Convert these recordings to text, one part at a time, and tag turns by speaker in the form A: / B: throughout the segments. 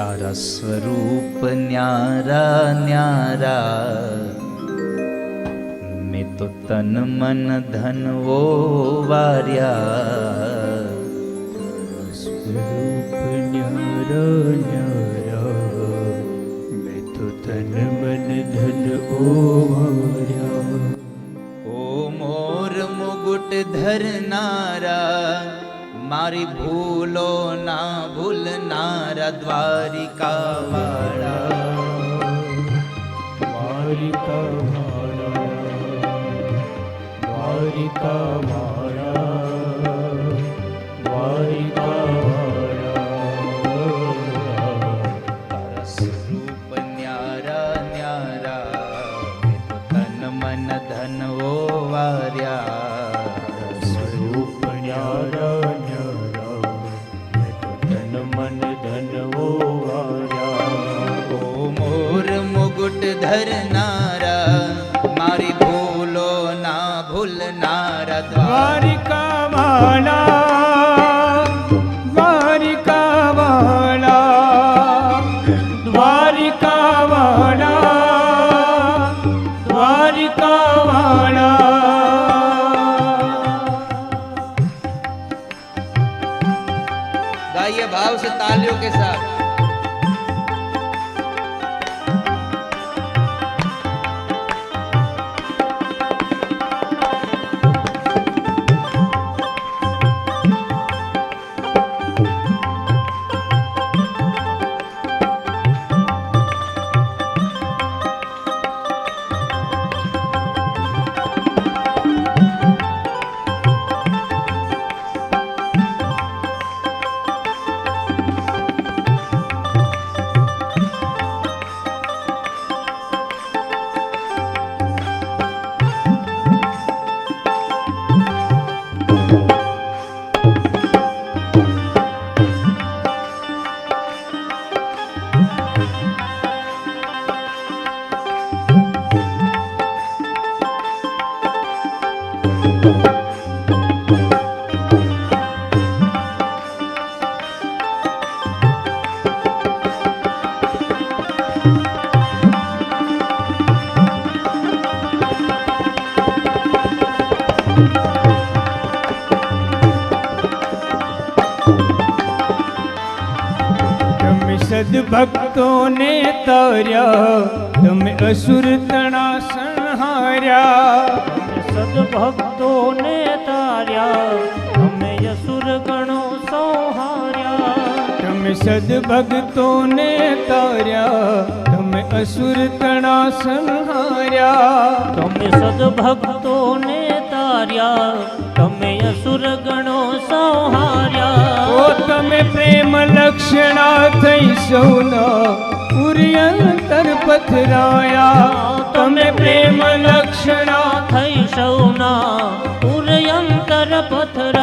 A: તારા સ્વરૂપ ન્યારા ન્યારા મેં તો તન મન ધન વો વાર્યા
B: સ્વરૂપ ન્યારા ન્યારા મેં તો તન મન ધન ઓવાર્યા
A: ઓ મોર મુગુટ ધરનારા મારી ભૂલો ના ભૂલનારા દ્વારિકા વાળા
B: દ્વારિકા વાળા દ્વારિકા મારા
A: ધરનારા મારી ભૂલો ના ભૂલનારા
B: દ્વારિકા વાળા દ્વારિકા વાળા દ્વારિકા વાળા દ્વારિકા વાળા
A: गाइए भाव से तालियों के साथ
B: સદભક્તોને તર્યા. તમે અસુર તણા સંહાર્યા
C: સદભક્તોને તાર્યા. તમે અસુર ગણો સંહાર્યા.
B: તમે સદભક્તોને તાર્યા. તમે અસુર તણા સંહાર્યા
C: તમે સદભક્તોને તાર્યા. તમે અસુર ગણો સંહાર્યા.
B: થઈ સૌના પુર્યંતર પથરાયા તમે પ્રેમ લક્ષણા
C: થઈ સૌના પુરયંતર
B: ઓ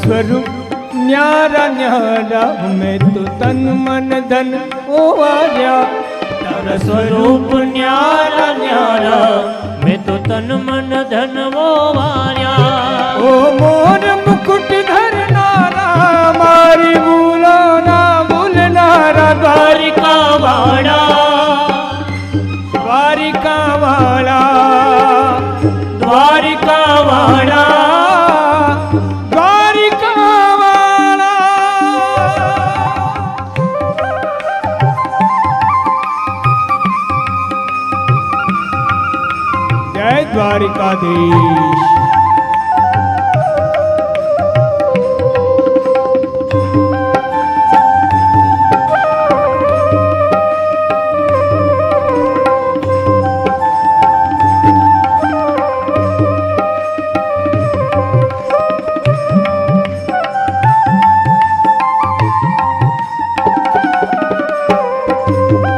B: સ્વરૂપ ન્યારા ન્યારા અમે તો તન મન ધન ઓવાર્યા તારા સ્વરૂપ ન્યારા ન્યારા વાળા દ્વારિકા વાળા દ્વારિકા વાળા દ્વારિકા વાળા જય દ્વારિકાધીશ.